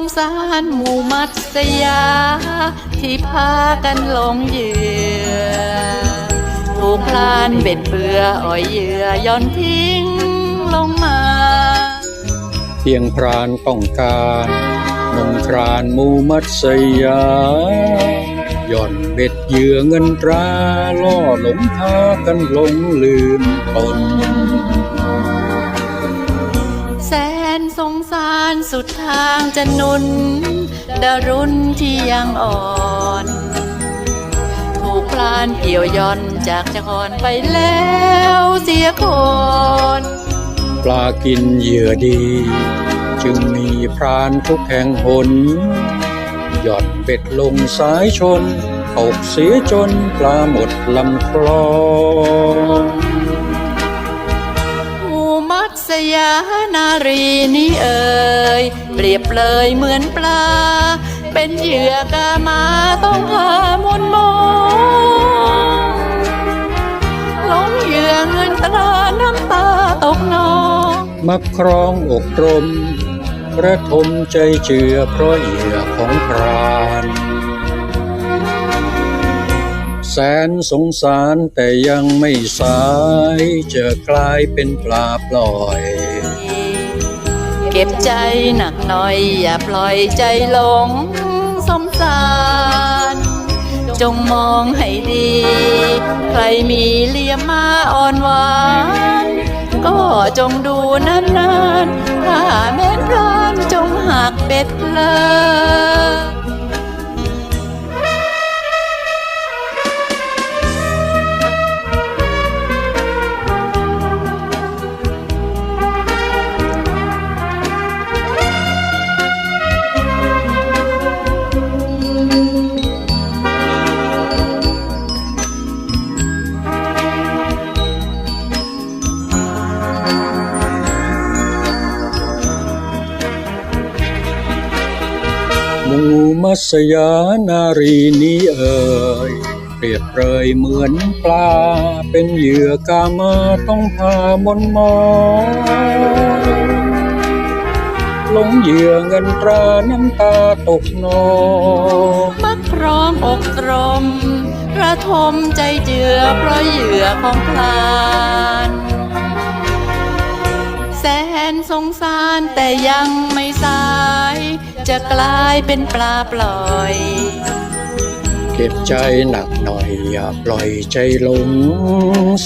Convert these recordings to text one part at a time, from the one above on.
งสารหมู่มัตสยา ที่พากันหลงเหยื่อถูกพลานเบ็ดเบืออ่อยเหยื่อย่อนทิ้งลงมา เพียงพรานต้องการนงครานมูมัตสยาย่อนเบ็ดเหยื่อเงินตราล่อหลงพากันหลงลืมตน สุดทางจะนุนดารุณที่ยังอ่อนถูกพลานเกี่ยวย่อนจากจรไปแล้วเสียคนปลากินเหยื่อดี จึงมีพรานทุกแห่งหนหย่อนเบ็ดลงสายชนตกเสียจนปลาหมดลำคลอง สยานารีนี่เอ่ยเปรียบเลยเหมือนปลา เป็นเหยื่อกามาต้องหามนมองหลงเหยื่อเงินตราน้ำตาตกนองมักครองอกตรมระทมใจเจือเพราะเหยื่อของพราน แสนสงสารแต่ยังไม่สายจะกลายเป็นปลาปล่อย เก็บใจหนักหน่อยอย่าปล่อยใจหลงสมสาร จงมองให้ดี ใครมีเลียมมาอ่อนหวาน ก็จงดูนานๆถ้าแม้นพรานจงหักเบ็ดเลย หมูมัสยานารีนี้เอ่ยเปรียบเปรยเหมือนปลา เป็นเหยื่อกามาต้องพามนมองหลงเหยื่อเงินตราน้ำตาตกนองมักพร้อมอกตรมระทมใจเจือเพราะเหยื่อของพลานแสนสงสารแต่ยัง จะกลายเป็นปลาปล่อย เก็บใจหนักหน่อยอย่าปล่อยใจหลง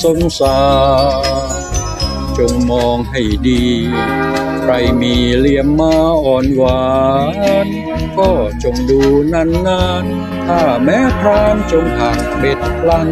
สมสารจงมองให้ดี ใครมีเลี่ยมมาอ่อนหวาน ก็จงดูนานๆ ถ้าแม้พรานจงหักเบ็ดพลัน